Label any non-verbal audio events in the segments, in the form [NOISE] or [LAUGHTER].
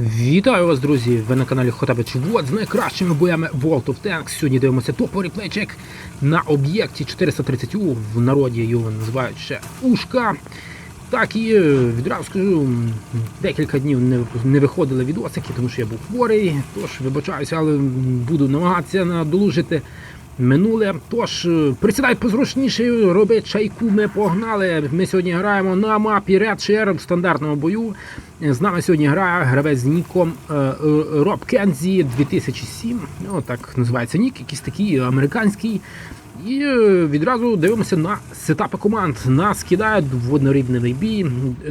Вітаю вас, друзі! Ви на каналі Хотабич Вот з найкращими боями World of Tanks. Сьогодні дивимося топовий плейчек на об'єкті 430У. В народі його називають ще Ушка. Так і е, відразу скажу, декілька днів не, не виходили відосики, тому що я був хворий, тож вибачаюся, але буду намагатися надолужити минуле. Тож е, присідай позручніше, роби чайку, ми погнали. Ми сьогодні граємо на мапі Red Share в стандартному бою. З нами сьогодні грає гравець з ніком е, е, Роб Кензі 2007. Ну, так називається нік, якийсь такий американський. І е, відразу дивимося на сетапи команд. Нас кидають в однорівневий бій,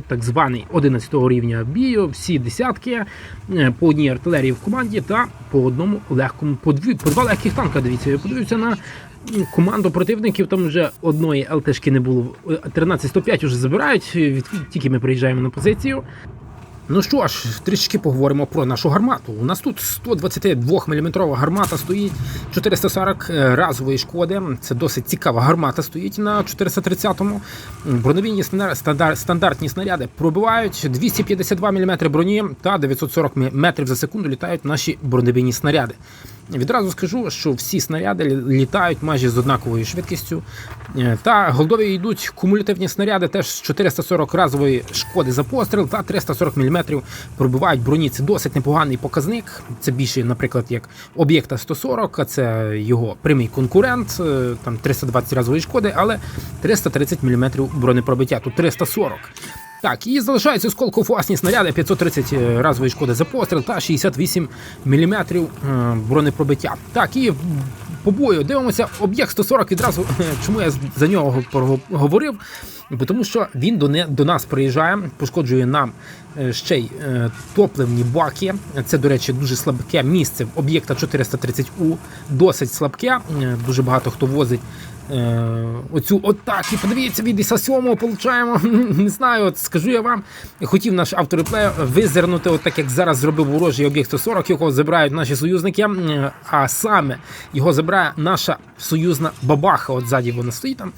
так званий 11 рівня бію, всі десятки, е, по одній артилерії в команді та по одному легкому, по, дві, по два легких танка. Дивіться, я подивився на команду противників, там вже одної ЛТшки не було. 13-105 вже забирають, е, від, тільки ми приїжджаємо на позицію. Ну що ж, трішки поговоримо про нашу гармату. У нас тут 122 мм гармата стоїть 440 разової шкоди. Це досить цікава гармата стоїть на 430-му. Бронебійні стандар- стандар- стандартні снаряди пробивають 252 мм броні та 940 метрів за секунду літають наші бронебійні снаряди. Відразу скажу, що всі снаряди літають майже з однаковою швидкістю. Е, Та голдові йдуть кумулятивні снаряди теж з 440 разової шкоди за постріл та 340 мм пробивають броні. Це досить непоганий показник. Це більше, наприклад, як об'єкта 140, а це його прямий конкурент, е, там 320 разової шкоди, але 330 мм бронепробиття. Тут 340. Так, і залишаються сколковласні снаряди 530 разової шкоди за постріл та 68 мм бронепробиття. Так, і по бою дивимося, об'єкт 140 відразу. Чому я за нього говорив? Тому що він до, не, до нас приїжджає, пошкоджує нам е, ще й е, топливні баки. Це, до речі, дуже слабке місце в об'єкта 430У, досить слабке. Е, Дуже багато хто возить е, оцю отак. І подивіться, від іса 7 получаємо. [LAUGHS] Не знаю, от скажу я вам. Хотів наш автореплей визирнути, от так як зараз зробив ворожий об'єкт 140, його забирають наші союзники. А саме його забирає наша союзна бабаха. От ззаді вона стоїть там.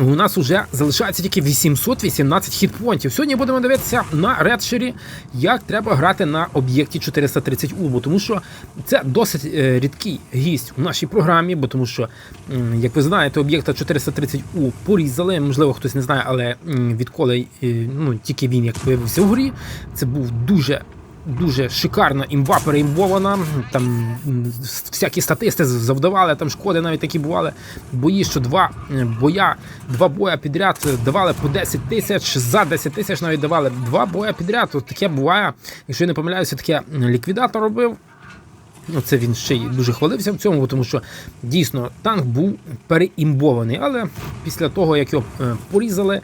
У нас вже залишається тільки 818 хітпонтів. Сьогодні будемо дивитися на редшері, як треба грати на об'єкті 430 у бо тому що це досить е, рідкий гість у нашій програмі, бо тому що, як ви знаєте, об'єкта 430 у порізали. Можливо, хтось не знає, але відколи е, ну, тільки він як появився в грі, це був дуже дуже шикарна імба переімбована. Там всякі статисти завдавали там шкоди, навіть такі бували. Бої, що два е, боя, два боя підряд давали по 10 тисяч, за 10 тисяч навіть давали два боя підряд. От таке буває. Якщо я не помиляюся, таке ліквідатор робив. Це він ще й дуже хвалився в цьому, тому що дійсно танк був переімбований. Але після того, як його е, порізали,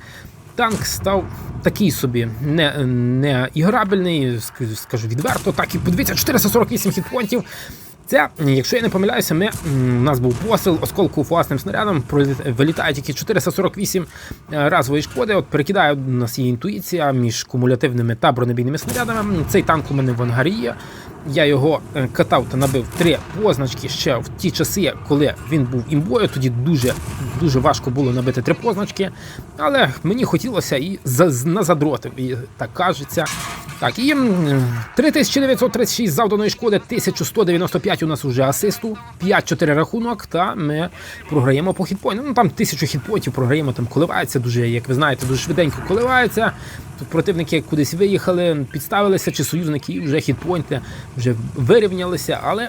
танк став такий собі не, не іграбельний, скажу відверто. Так і подивіться, 448 хітпонтів. Це, якщо я не помиляюся, ми, у нас був постріл осколку власним снарядом, вилітає тільки 448 е, разової шкоди. От перекидає у нас є інтуїція між кумулятивними та бронебійними снарядами. Цей танк у мене в ангарі є. Я його е, катав та набив три позначки ще в ті часи, коли він був імбою. Тоді дуже дуже важко було набити три позначки. Але мені хотілося і на задротив, і так кажеться. Так, і 3936 завданої шкоди, 1195 у нас уже асисту, 5-4 рахунок, та ми програємо по хітпойнту. Ну там 1000 хітпоінтів програємо, там коливається дуже, як ви знаєте, дуже швиденько коливається. Тут противники кудись виїхали, підставилися, чи союзники і вже хітпойнти вже вирівнялися, але.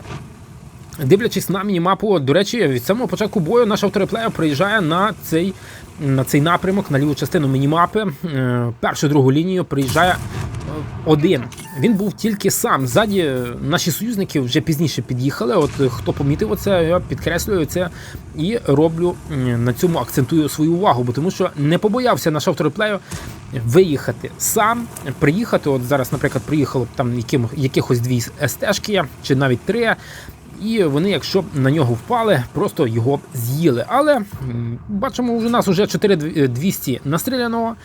Дивлячись на мінімапу, до речі, від самого початку бою наш автореплеєр приїжджає на цей, на цей напрямок, на ліву частину мінімапи. Е, Першу другу лінію приїжджає один. Він був тільки сам. Ззаді наші союзники вже пізніше під'їхали. От е, хто помітив оце, я підкреслюю це і роблю на цьому акцентую свою увагу, бо тому що не побоявся наш автореплеєр виїхати сам, приїхати. От зараз, наприклад, приїхало б там яким, якихось дві СТшки чи навіть три. І вони, якщо на нього впали, просто його з'їли. Але бачимо, у нас вже 4200 настріляного.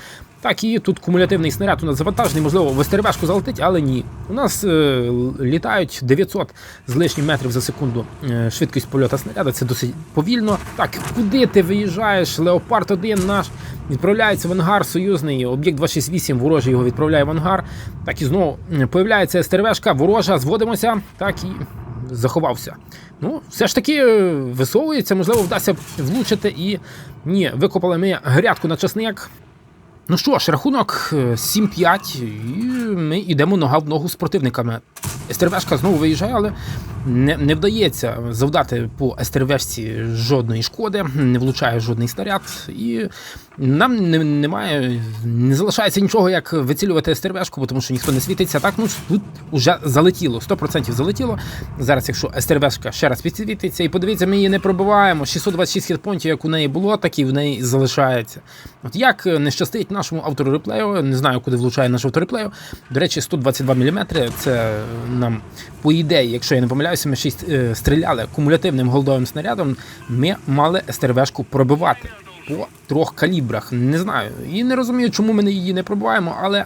Так, і тут кумулятивний снаряд у нас завантажений, можливо, в СТРВшку залетить, але ні. У нас е, літають 900 з лишнім метрів за секунду е, швидкість польоту снаряда. Це досить повільно. Так, куди ти виїжджаєш? Леопард 1 наш відправляється в ангар союзний. Об'єкт 268 ворожий його відправляє в ангар. Так і знову м, появляється СТРВшка, ворожа, зводимося. Так і заховався. Ну, все ж таки е, висовується, можливо, вдасться влучити і ні, викопали ми грядку на часник. Ну що ж, рахунок е, 7-5, і ми йдемо нога в ногу з противниками. Стервешка знову виїжджає, але не не вдається завдати по естерверсі жодної шкоди, не влучає жодний снаряд, і нам не, немає, не залишається нічого, як вицілювати естервешку, тому що ніхто не світиться. Так, ну тут вже залетіло, 100% залетіло. Зараз, якщо естервешка ще раз підсвітиться, і подивіться, ми її не пробиваємо. 626 хітпонтів, як у неї було, так і в неї залишається. От як не щастить нашому автору реплею, не знаю, куди влучає наш автореплею. До речі, 122 мм. Це нам по ідеї, якщо я не помиляюсь. М6 е, стріляли кумулятивним голдовим снарядом, ми мали СТРВшку пробивати по трьох калібрах. Не знаю. І не розумію, чому ми її не пробиваємо, але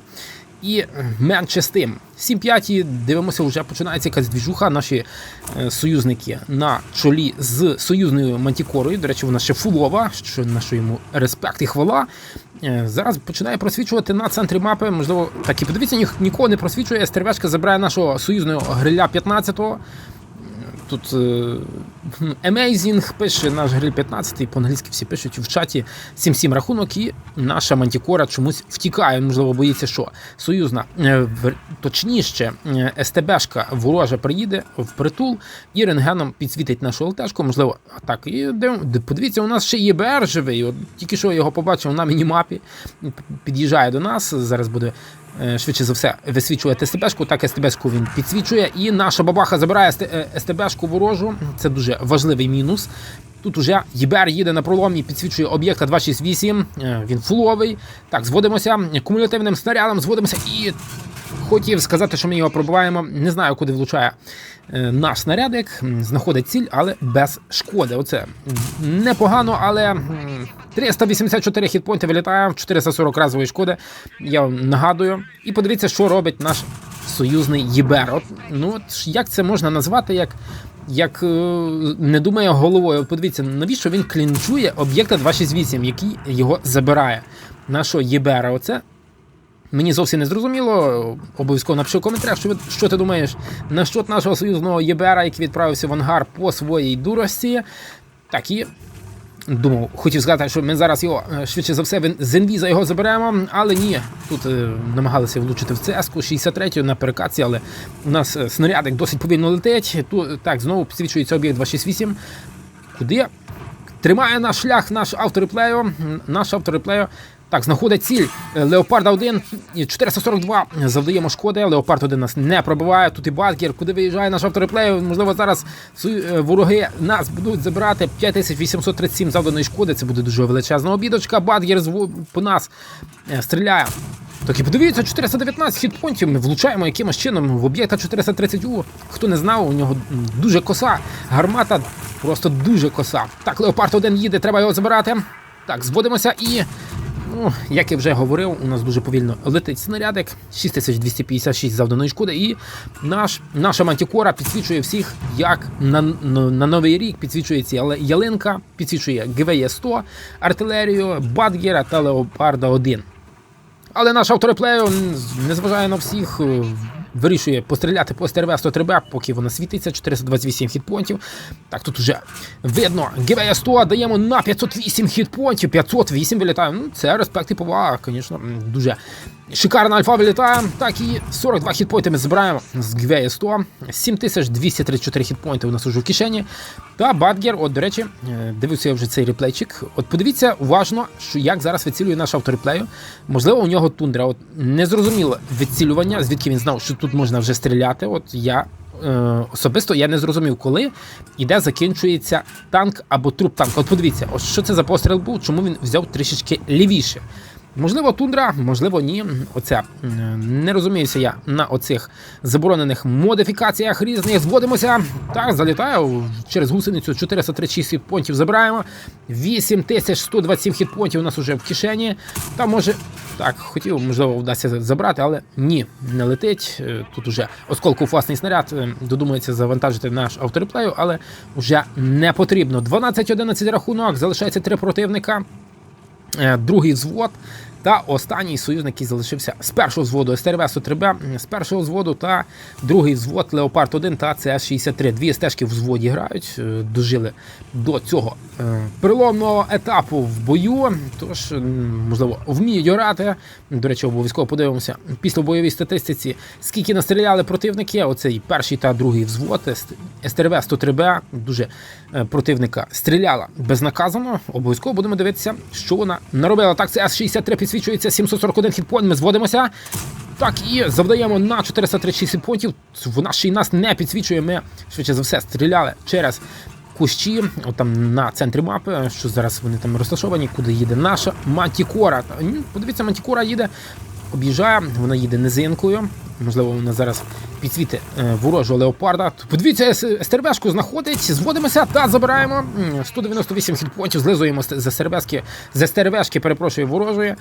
і менше з тим. 7-5 дивимося, вже починається якась двіжуха. Наші е, союзники на чолі з союзною мантікорою. До речі, вона ще фулова, що на що йому респект і хвала. Е, зараз починає просвічувати на центрі мапи. Можливо, так і подивіться, нікого не просвічує. Стервячка забирає нашого союзного гриля 15-го. Тут е, Amazing пише наш гриль 15, по-англійськи всі пишуть в чаті 7-7 рахунок, і наша мантікора чомусь втікає. Можливо, боїться, що союзна, е, точніше, е, СТБшка ворожа приїде в притул і рентгеном підсвітить нашу ЛТшку. Можливо, так. І див- подивіться, у нас ще є БР живий. От тільки що я його побачив на мінімапі. Під'їжджає до нас. Зараз буде швидше за все висвічувати СТБшку, так СТБшку він підсвічує. І наша бабаха забирає е, СТБшку ворожу. Це дуже важливий мінус. Тут уже ЄБР їде на проломі, підсвічує об'єкта 268. Е, Він фуловий. Так, зводимося кумулятивним снарядом, зводимося і. Хотів сказати, що ми його пробиваємо. Не знаю, куди влучає е, наш снарядик. Знаходить ціль, але без шкоди. Оце непогано, але 384 хітпойнти вилітає, 440 разової шкоди. Я вам нагадую. І подивіться, що робить наш союзний ЄБР. От, ну от як це можна назвати, як. Як е, не думає головою, От подивіться, навіщо він клінчує об'єкта 268, який його забирає. Нашого ЄБР. Оце Мені зовсім не зрозуміло. Обов'язково напиши в коментарях, що, що ти думаєш насчет нашого союзного ЄБР, який відправився в ангар по своїй дурості. Так і думав, хотів сказати, що ми зараз його е, швидше за все з інвіза його заберемо, але ні. Тут е, намагалися влучити в ЦСК 63 на перекаці, але у нас е, снарядик досить повільно летить. Тут так знову підсвічується об'єкт 268. Куди? Тримає наш шлях наш автореплею. Наш автореплею. Так, знаходить ціль Леопарда 1 442 завдаємо шкоди. Леопард 1 нас не пробиває. Тут і Батгер. Куди виїжджає наш автореплею? Можливо, зараз е, вороги нас будуть забирати 5837 завданої шкоди. Це буде дуже величезна обідочка. Батгер по нас е, стріляє. Так і подивіться, 419 хітпонтів. Ми влучаємо якимось чином в об'єкта 430 У. Хто не знав, у нього дуже коса. Гармата просто дуже коса. Так, Леопард 1 їде, треба його забирати. Так, зводимося і. Ну, як я вже говорив, у нас дуже повільно летить снарядик, 6256 завданої шкоди, і наш, наша мантікора підсвічує всіх, як на, на, на новий рік підсвічується яли- ялинка, підсвічує ГВЄ 100, артилерію, Бадгера та Леопарда 1. Але наш автореплею, незважає на всіх, е, вирішує постріляти по СТРВ 103Б, поки вона світиться, 428 хітпонтів. Так, тут вже видно, ГВ 100 даємо на 508 хітпонтів, 508 вилітає. Ну, це респект і повага, звісно, дуже шикарна альфа вилітає. Так і 42 хітпойнти ми збираємо з ГВ 100, 7234 хітпойнти у нас уже в кишені. Та Бадгер, от, до речі, е, дивився я вже цей реплейчик. От подивіться уважно, що як зараз вицілює наш автореплею. Можливо, у нього тундра. От незрозуміле відцілювання, звідки він знав, що тут можна вже стріляти. От я е, особисто я не зрозумів, коли і де закінчується танк або труп танка. От подивіться, от що це за постріл був, чому він взяв трішечки лівіше. Можливо, тундра, можливо, ні. Оце не розуміюся я на оцих заборонених модифікаціях різних. Зводимося. Так, залітаю через гусеницю 436 хітпонтів забираємо. 8127 хітпонтів у нас уже в кишені. Та може. Так, хотів, можливо, вдасться забрати, але ні, не летить. Е, Тут уже осколку власний снаряд е, додумається завантажити наш автореплею, але вже не потрібно. 12-11 рахунок, залишається три противника. Е, другий взвод та останній союзник, який залишився з першого взводу СТРВ 103Б, з першого взводу та другий взвод Леопард 1 та ЦС-63. Дві стежки в взводі грають, е, дожили до цього е, переломного етапу в бою. Тож, можливо, вміють грати. До речі, обов'язково подивимося після бойовій статистиці, скільки настріляли противники. Оцей перший та другий взвод СТРВ 103Б. Дуже е, противника стріляла безнаказано. Обов'язково будемо дивитися, що вона наробила. Так, це С-63 підсвічується 741 хітпойнт. Ми зводимося. Так, і завдаємо на 436 хітпонтів. Вона ще й нас не підсвічує. Ми швидше за все стріляли через кущі, от там на центрі мапи, що зараз вони там розташовані, куди їде наша Мантікора. Подивіться, Мантікора їде, об'їжджає, вона їде низинкою. Можливо, вона зараз підсвітить е, ворожого леопарда. Подивіться, СТРБшку знаходить, зводимося та забираємо 198 хітпонтів, злизуємо з СТРБшки, з СТРБшки, перепрошую, ворожої.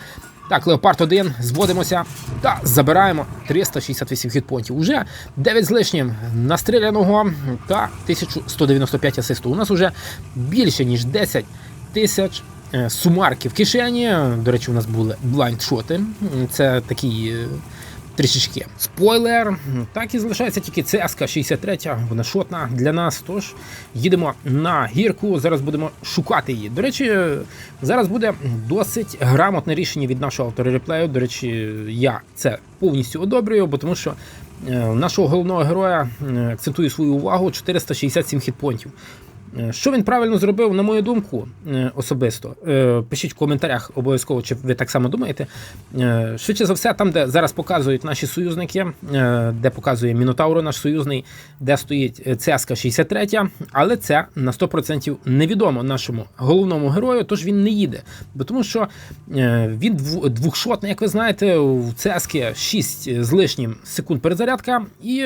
Так, Леопард 1, зводимося та забираємо 368 хітпонтів. Уже 9 з лишнім настріляного та 1195 асисту. У нас уже більше, ніж 10 тисяч е, сумарки в кишені. До речі, у нас були блайндшоти. Це такі. Трішечки спойлер. Так і залишається тільки ЦСК 63, вона шотна для нас. Тож їдемо на гірку. Зараз будемо шукати її. До речі, зараз буде досить грамотне рішення від нашого автора реплею. До речі, я це повністю одобрюю, бо тому що е, нашого головного героя е, акцентую свою увагу 467 хітпонтів. Е, Що він правильно зробив, на мою думку, е, особисто. Е, Пишіть в коментарях обов'язково, чи ви так само думаєте. Швидше за все, там, де зараз показують наші союзники, де показує Мінотавро наш союзний, де стоїть ЦСК 63, але це на 100% невідомо нашому головному герою, тож він не їде. Бо тому що він двохшотний, як ви знаєте, у ЦСК 6 з лишнім секунд перезарядка, і,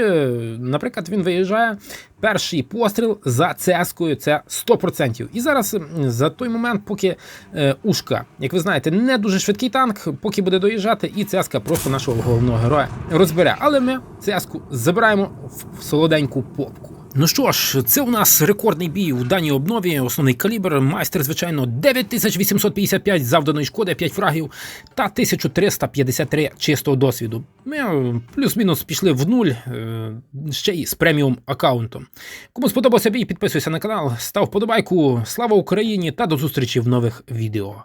наприклад, він виїжджає. Перший постріл за ЦСКою це 100%. І зараз за той момент, поки е, Ушка, як ви знаєте, не дуже швидкий танк, поки буде доїжджати, і цеска просто нашого головного героя розбере. Але ми ЦСКу забираємо в солоденьку попку. Ну що ж, це у нас рекордний бій у даній обнові. Основний калібр, майстер, звичайно, 9855 завданої шкоди, 5 фрагів та 1353 чистого досвіду. Ми е, плюс-мінус пішли в нуль е, ще й з преміум аккаунтом. Кому сподобався бій, підписуйся на канал, став вподобайку. Слава Україні та до зустрічі в нових відео.